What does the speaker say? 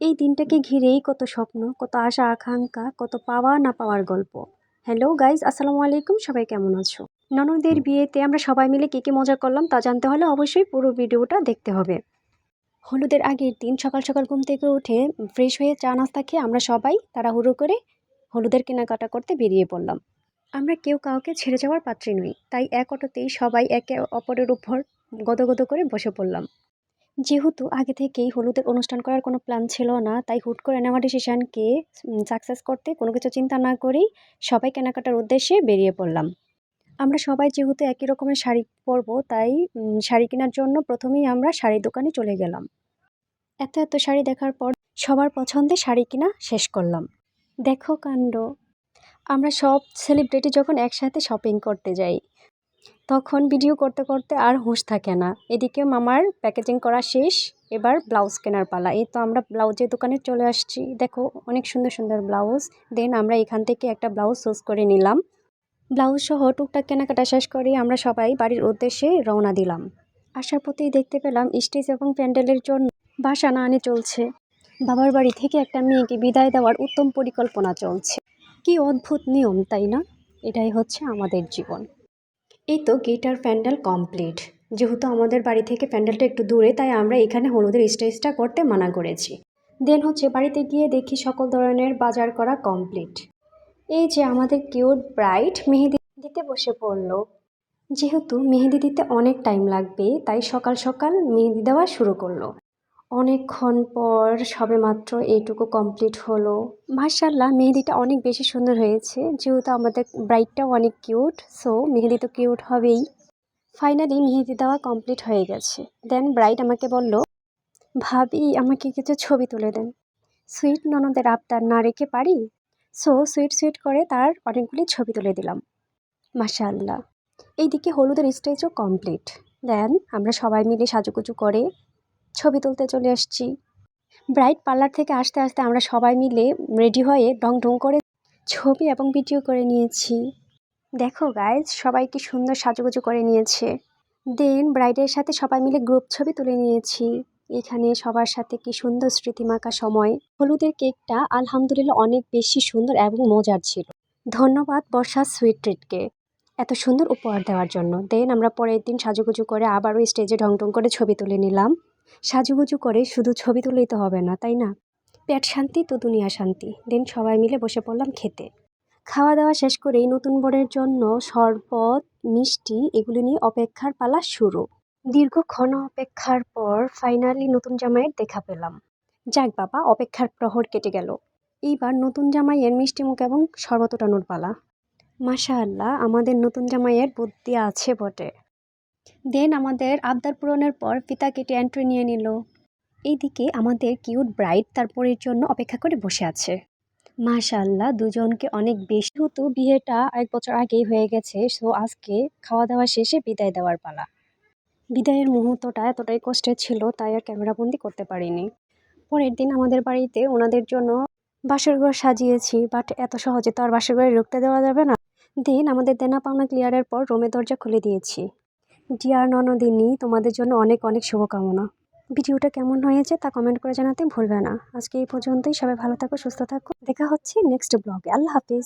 এই দিনটাকে ঘিরেই কত স্বপ্ন কত আশা আকাঙ্ক্ষা কত পাওয়া না পাওয়ার গল্প। হ্যালো গাইজ আসসালামু আলাইকুম সবাই কেমন আছো? ননদের বিয়েতে আমরা সবাই মিলে কী কী মজা করলাম তা জানতে হলে অবশ্যই পুরো ভিডিওটা দেখতে হবে। হলুদের আগের দিন সকাল সকাল ঘুম থেকে উঠে ফ্রেশ হয়ে চা নাস্তা খেয়ে আমরা সবাই তাড়াহুড়ো করে হলুদের কেনাকাটা করতে বেরিয়ে পড়লাম। আমরা কেউ কাউকে ছেড়ে যাওয়ার পাত্রী নই তাই এক অটোতেই সবাই একে অপরের উপর গদগদ করে বসে পড়লাম। যেহেতু আগে থেকেই হলুদের অনুষ্ঠান করার কোনো প্ল্যান ছিল না, তাই হুট করে নেওয়া ডিসিশানকে সাকসেস করতে কোনো কিছু চিন্তা না করেই সবাই কেনাকাটার উদ্দেশ্যে বেরিয়ে পড়লাম। আমরা সবাই যেহেতু একই রকমের শাড়ি পরবো, তাই শাড়ি কেনার জন্য প্রথমেই আমরা শাড়ির দোকানে চলে গেলাম। এত এত শাড়ি দেখার পর সবার পছন্দে শাড়ি কিনা শেষ করলাম। দেখো কাণ্ড, আমরা সব সেলিব্রিটি যখন একসাথে শপিং করতে যাই তখন ভিডিও করতে করতে আর হুঁশ থাকে না। এদিকে মামার প্যাকেজিং করা শেষ, এবার ব্লাউজ কেনার পালা। এই তো আমরা ব্লাউজের দোকানে চলে আসছি। দেখো, অনেক সুন্দর সুন্দর ব্লাউজ দেন আমরা এখান থেকে একটা ব্লাউজ চুজ করে নিলাম। ব্লাউজ সহ টুকটাক কেনাকাটা শেষ করে আমরা সবাই বাড়ির উদ্দেশ্যে রওনা দিলাম। আসার পথেই দেখতে পেলাম স্টেজ এবং প্যান্ডেলের জন্য বাসা না আনে চলছে। বাবার বাড়ি থেকে একটা মেয়েকে বিদায় দেওয়ার উত্তম পরিকল্পনা চলছে। কি অদ্ভুত নিয়ম, তাই না? এটাই হচ্ছে আমাদের জীবন। এই তো গিটার প্যান্ডেল কমপ্লিট যেহেতু আমাদের বাড়ি থেকে প্যান্ডেলটা একটু দূরে, তাই আমরা এখানে হলুদের স্টেজটা করতে মানা করেছি। দেন হচ্ছে বাড়িতে গিয়ে দেখি সকল ধরনের বাজার করা কমপ্লিট এই যে আমাদের কিউট ব্রাইট মেহেদি দিতে বসে পড়ল। যেহেতু মেহেদি দিতে অনেক টাইম লাগবে, তাই সকাল সকাল মেহেদি দেওয়া শুরু করল। অনেকক্ষণ পর সবেমাত্র এইটুকু কমপ্লিট হলো। মার্শাল্লাহ মেহেদিটা অনেক বেশি সুন্দর হয়েছে, যেহেতু আমাদের ব্রাইডটাও অনেক কিউট সো মেহেদি তো কিউট হবেই। ফাইনালি মেহেদি দেওয়া কমপ্লিট হয়ে গেছে। দেন ব্রাইড আমাকে বলল, ভাবি, আমাকে কিছু ছবি তুলে দেন। সুইট ননদের আবদার না রেখে পারি? সো সুইট সুইট করে তার অনেকগুলি ছবি তুলে দিলাম। মাশাআল্লাহ। এইদিকে হলুদের স্টেজও কমপ্লিট দেন আমরা সবাই মিলে সাজুগুজু করে ছবি তুলতে চলে আসছি। ব্রাইট পার্লার থেকে আসতে আসতে আমরা সবাই মিলে রেডি হয়ে ডং ডং করে ছবি এবং ভিডিও করে নিয়েছি। দেখো গাইজ সবাই কি সুন্দর সাজুগুজু করে নিয়েছে। দেন ব্রাইডের সাথে সবাই মিলে গ্রুপ ছবি তুলে নিয়েছি। এখানে সবার সাথে কি সুন্দর স্মৃতিমাখা সময়। হলুদের কেকটা আলহামদুলিল্লাহ অনেক বেশি সুন্দর এবং মজার ছিল। ধন্যবাদ বর্ষা সুইট ট্রিটকে এত সুন্দর উপহার দেওয়ার জন্য। দেন আমরা পরের দিন সাজুগুজু করে আবারও স্টেজে ঢং ঢং করে ছবি তুলে নিলাম। সাজুগুজু করে শুধু ছবি তুলেই তো হবে না, তাই না? পেট শান্তি, তো দুনিয়া শান্তি। দেন সবাই মিলে বসে পড়লাম খেতে। খাওয়া দাওয়া শেষ করেই নতুন বরের জন্য শরবত, মিষ্টি এগুলি নিয়ে অপেক্ষার পালা শুরু। দীর্ঘক্ষণ অপেক্ষার পর ফাইনালি নতুন জামাইয়ের দেখা পেলাম। যাক বাবা, অপেক্ষার প্রহর কেটে গেল। এইবার নতুন জামাইয়ের মিষ্টি মুখ এবং শরবত ওঠানোর পালা। মাশা আল্লাহ আমাদের নতুন জামাইয়ের বুদ্ধি আছে বটে। দেন আমাদের আবদার পূরণের পর পিতা কেটে এন্ট্রি নিয়ে নিল। এইদিকে আমাদের কিউট ব্রাইড তার পরের জন্য অপেক্ষা করে বসে আছে। মাশাআল্লাহ, দুজনকে অনেক বেশি। হতো বিয়েটা এক বছর আগেই হয়ে গেছে সো আজকে খাওয়া দাওয়া শেষে বিদায় দেওয়ার পালা। বিদায়ের মুহূর্তটা এতটাই কষ্টের ছিল, তাই আর ক্যামেরাবন্দি করতে পারিনি। পরের দিন আমাদের বাড়িতে ওনাদের জন্য বাসর ঘর সাজিয়েছি বাট এত সহজে তো আর বাসর ঘরে ঢুকতে দেওয়া যাবে না। দিন আমাদের দেনা পাওনা ক্লিয়ারের পর রুমের দরজা খুলে দিয়েছি। ডিয়ার ননদিনী, তোমাদের জন্য অনেক অনেক শুভকামনা। ভিডিওটা কেমন হয়েছে তা কমেন্ট করে জানাতে ভুলবে না। আজকে এই পর্যন্তই। সবাই ভালো থাকো, সুস্থ থাকো। দেখা হচ্ছে নেক্সট ব্লগে আল্লাহ হাফিজ।